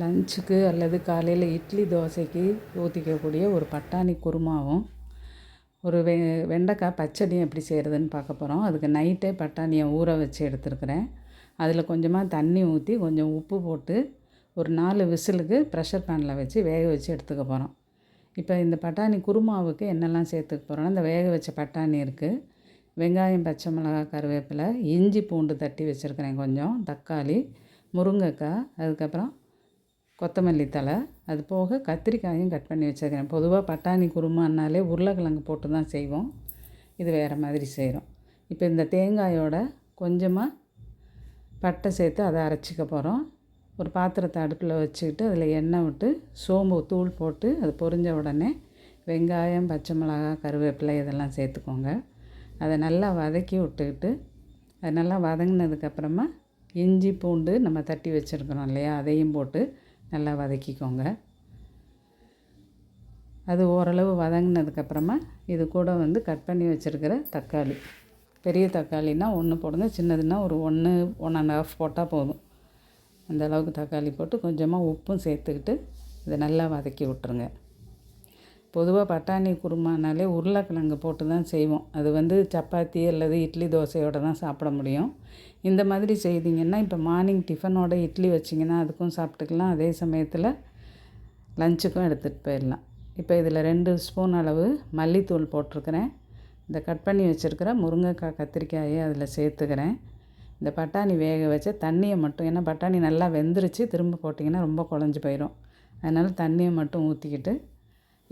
லஞ்சுக்கு அல்லது காலையில் இட்லி தோசைக்கு ஊற்றிக்கக்கூடிய ஒரு பட்டாணி குருமாவும் ஒரு வெ வெண்டைக்காய் பச்சடியும் எப்படி செய்கிறதுன்னு பார்க்க போகிறோம் அதுக்கு நைட்டே பட்டாணியை ஊற வச்சு எடுத்துருக்குறேன். அதில் கொஞ்சமாக தண்ணி ஊற்றி கொஞ்சம் உப்பு போட்டு ஒரு நாலு விசிலுக்கு ப்ரெஷர் பேனில் வச்சு வேக வச்சு எடுத்துக்க போகிறோம் இப்போ இந்த பட்டாணி குருமாவுக்கு என்னெல்லாம் சேர்த்துக்க போகிறோன்னா இந்த வேக வச்ச பட்டாணி இருக்குது வெங்காயம் பச்சை மிளகாய் கருவேப்பிலை இஞ்சி பூண்டு தட்டி வச்சுருக்கிறேன் கொஞ்சம் தக்காளி முருங்கைக்காய் அதுக்கப்புறம் கொத்தமல்லி தழை அது போக கத்திரிக்காயும் கட் பண்ணி வச்சுருக்கிறேன். பொதுவாக பட்டாணி குருமானாலே உருளைக்கிழங்கு போட்டு தான் செய்வோம். இது வேறு மாதிரி செய்கிறோம் இப்போ இந்த தேங்காயோட கொஞ்சமாக பட்டை சேர்த்து அதை அரைச்சிக்க போகிறோம் ஒரு பாத்திரத்தை அடுப்பில் வச்சுக்கிட்டு அதில் எண்ணெய் விட்டு சோம்பு தூள் போட்டு அது பொரிஞ்ச உடனே வெங்காயம் பச்சை மிளகாய் கருவேப்பிலை இதெல்லாம் சேர்த்துக்கோங்க. அதை நல்லா வதக்கி விட்டுக்கிட்டு அது நல்லா வதங்கினதுக்கப்புறமா இஞ்சி பூண்டு நம்ம தட்டி வச்சுருக்கிறோம் இல்லையா அதையும் போட்டு நல்லா வதக்கிக்கோங்க. அது ஓரளவு வதங்கினதுக்கப்புறமா இது கூட வந்து கட் பண்ணி வச்சுருக்கிற தக்காளி. பெரிய தக்காளினா ஒன்று போடுங்க சின்னதுன்னா ஒரு ஒன்று ஒன் அண்ட் ஆஃப் போட்டால் போதும். அந்த அளவுக்கு தக்காளி போட்டு கொஞ்சமாக உப்பும் சேர்த்துக்கிட்டு இதை நல்லா வதக்கி விட்ருங்க பொதுவாக பட்டாணி குருமானாலே உருளைக்கிழங்கு போட்டு தான் செய்வோம். அது வந்து சப்பாத்தி அல்லது இட்லி தோசையோடு தான் சாப்பிட முடியும். இந்த மாதிரி செய்தீங்கன்னா இப்போ மார்னிங் டிஃபனோட இட்லி வச்சிங்கன்னா அதுக்கும் சாப்பிட்டுக்கலாம். அதே சமயத்தில் லஞ்சுக்கும் எடுத்துகிட்டு போயிடலாம். இப்போ இதில் ரெண்டு ஸ்பூன் அளவு மல்லித்தூள் போட்டிருக்கிறேன். இந்த கட் பண்ணி வச்சுருக்கிற முருங்கைக்காய் கத்திரிக்காயை அதில் சேர்த்துக்கிறேன். இந்த பட்டாணி வேக வச்ச தண்ணியை மட்டும் ஏன்னா பட்டாணி நல்லா வெந்துருச்சு திரும்ப போட்டிங்கன்னா ரொம்ப குழஞ்சி போயிடும் அதனால் தண்ணியை மட்டும் ஊற்றிக்கிட்டு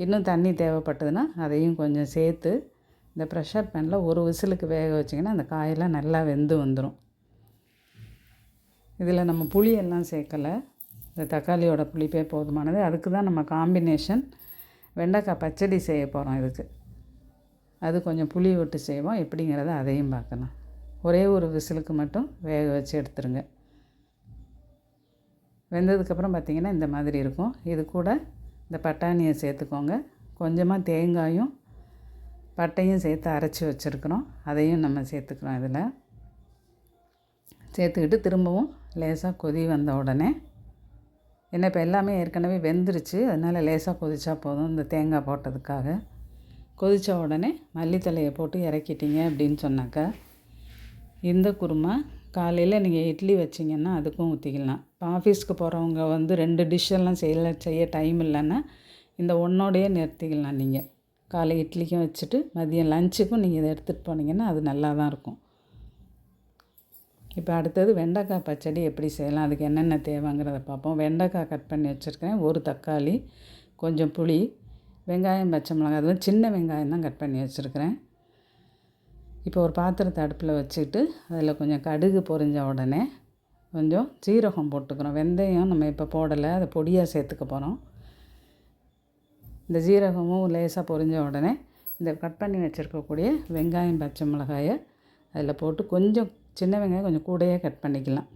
இன்னும் தண்ணி தேவைப்பட்டதுன்னா அதையும் கொஞ்சம் சேர்த்து இந்த ப்ரெஷர் பேனில் ஒரு விசிலுக்கு வேக வச்சிங்கன்னா அந்த காயெல்லாம் நல்லா வெந்து வந்துடும் இதில் நம்ம புளியெல்லாம் சேர்க்கலை. இந்த தக்காளியோட புளிப்பே போதுமானது. அதுக்கு தான் நம்ம காம்பினேஷன் வெண்டைக்காய் பச்சடி செய்ய போகிறோம் இதுக்கு. அது கொஞ்சம் புளி விட்டு செய்வோம். எப்படிங்கிறத அதையும் பார்க்கலாம். ஒரே ஒரு விசிலுக்கு மட்டும் வேக வச்சு எடுத்துருங்க. வெந்ததுக்கப்புறம் பார்த்திங்கன்னா இந்த மாதிரி இருக்கும். இது கூட இந்த பட்டாணியை சேர்த்துக்கோங்க. கொஞ்சமாக தேங்காயும் பட்டையும் சேர்த்து அரைச்சி வச்சுருக்குறோம். அதையும் நம்ம சேர்த்துக்கிறோம் இதில். சேர்த்துக்கிட்டு திரும்பவும் லேசாக கொதி வந்த உடனே என்ன இப்போ எல்லாமே ஏற்கனவே வெந்துருச்சு. அதனால் லேசாக கொதிச்சா போதும் இந்த தேங்காய் போட்டதுக்காக. கொதித்த உடனே மல்லித்தலையை போட்டு இறக்கிட்டீங்க அப்படின்னு சொன்னாக்கா இந்த குருமா காலையில் நீங்கள் இட்லி வச்சிங்கன்னா அதுக்கும் ஊற்றிக்கலாம் இப்போ ஆஃபீஸ்க்கு போகிறவங்க வந்து ரெண்டு டிஷ்ஷெல்லாம் செய்யல செய்ய டைம் இல்லைன்னா இந்த ஒன்றோடையே நிறுத்திக்கலாம் நீங்கள் காலை இட்லிக்கும் வச்சுட்டு மதியம் லஞ்சுக்கும் நீங்கள் இதை எடுத்துகிட்டு போனீங்கன்னா அது நல்லா தான் இருக்கும். இப்போ அடுத்தது வெண்டைக்காய் பச்சடி எப்படி செய்யலாம் அதுக்கு என்னென்ன தேவைங்கிறத பார்ப்போம். வெண்டைக்காய் கட் பண்ணி வச்சுருக்கேன் ஒரு தக்காளி கொஞ்சம் புளி வெங்காயம் பச்சை மிளகாய் அது வந்து சின்ன வெங்காயம் தான் கட் பண்ணி வச்சுருக்கிறேன். இப்போ ஒரு பாத்திரத்தை அடுப்பில் வச்சுக்கிட்டு அதில் கொஞ்சம் கடுகு பொரிஞ்ச உடனே கொஞ்சம் சீரகம் போட்டுக்கிறோம். வெந்தயம் நம்ம இப்போ போடலை அதை பொடியாக சேர்த்துக்க போகிறோம். இந்த ஜீரகமும் லேசாக பொரிஞ்ச உடனே இந்த கட் பண்ணி வச்சுருக்கக்கூடிய வெங்காயம் பச்சை மிளகாயை அதில் போட்டு கொஞ்சம் சின்ன வெங்காயம் கொஞ்சம் கூடையே கட் பண்ணிக்கலாம்.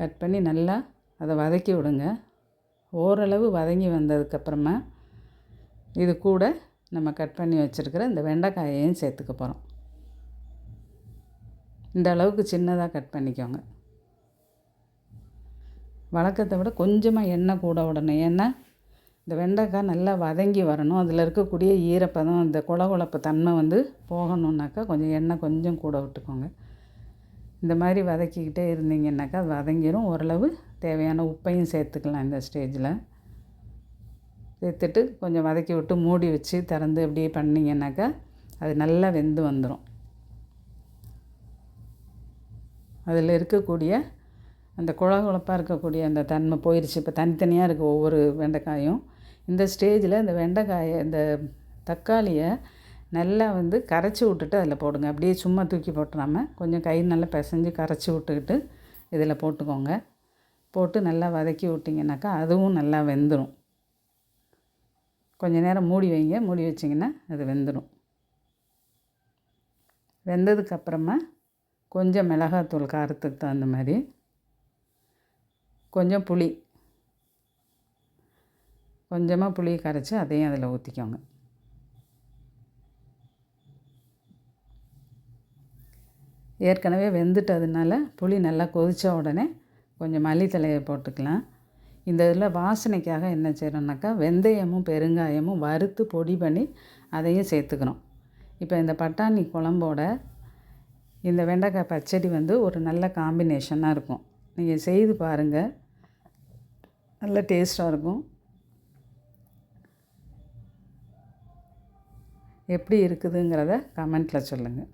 கட் பண்ணி நல்லா அதை வதக்கி விடுங்க. ஓரளவு வதங்கி வந்ததுக்கப்புறமா இது கூட நம்ம கட் பண்ணி வச்சுருக்கிற இந்த வெண்டைக்காயையும் சேர்த்துக்க போகிறோம். இந்த அளவுக்கு சின்னதாக கட் பண்ணிக்கோங்க. வழக்கத்தை விட கொஞ்சமாக எண்ணெய் கூட விடணும் ஏன்னா இந்த வெண்டைக்காய் நல்லா வதங்கி வரணும். அதில் இருக்கக்கூடிய ஈரப்பதம் இந்த குழகுழப்பு தன்மை வந்து போகணுன்னாக்கா கொஞ்சம் எண்ணெய் கொஞ்சம் கூட விட்டுக்கோங்க. இந்த மாதிரி வதக்கிக்கிட்டே இருந்தீங்கன்னாக்கா அது வதங்கிடும் ஓரளவு தேவையான உப்பையும் சேர்த்துக்கலாம் இந்த ஸ்டேஜில். சேர்த்துட்டு கொஞ்சம் வதக்கி விட்டு மூடி வச்சு திறந்து அப்படியே பண்ணிங்கன்னாக்கா அது நல்லா வெந்து வந்துடும் அதில் இருக்கக்கூடிய அந்த குழகுழப்பாக இருக்கக்கூடிய அந்த தன்மை போயிடுச்சு இப்போ தனித்தனியாக இருக்குது ஒவ்வொரு வெண்டைக்காயும். இந்த ஸ்டேஜில் இந்த வெண்டைக்காயை இந்த தக்காளியை நல்லா வந்து கரைச்சி விட்டுட்டு அதில் போடுங்க. அப்படியே சும்மா தூக்கி போட்டுறாமல் கொஞ்சம் கை நல்லா பிசைஞ்சு கரைச்சி விட்டுக்கிட்டு இதில் போட்டுக்கோங்க. போட்டு நல்லா வதக்கி விட்டிங்கனாக்கா அதுவும் நல்லா வெந்துடும் கொஞ்சம் நேரம் மூடி வைங்க. மூடி வச்சிங்கன்னா அது வெந்துடும் வெந்ததுக்கப்புறமா கொஞ்சம் மிளகாத்தூள் காரத்துக்கு தகுந்த மாதிரி. கொஞ்சம் புளி. கொஞ்சமாக புளியை கரைச்சி அதையும் அதில் ஊற்றிக்கோங்க ஏற்கனவே வெந்துட்டதுனால புளி நல்லா கொதித்த உடனே கொஞ்சம் மல்லித்தலையை போட்டுக்கலாம். இந்த இதில் வாசனைக்காக என்ன செய்கிறோம்னாக்கா வெந்தயமும் பெருங்காயமும் வறுத்து பொடி பண்ணி அதையும் சேர்த்துக்கிறோம் இப்போ இந்த பட்டாணி குழம்போட இந்த வெண்டைக்காய் பச்சடி வந்து ஒரு நல்ல காம்பினேஷனாக இருக்கும். நீங்கள் செய்து பாருங்கள் நல்ல டேஸ்ட்டாக இருக்கும். எப்படி இருக்குதுங்கிறத கமெண்ட்டில் சொல்லுங்கள்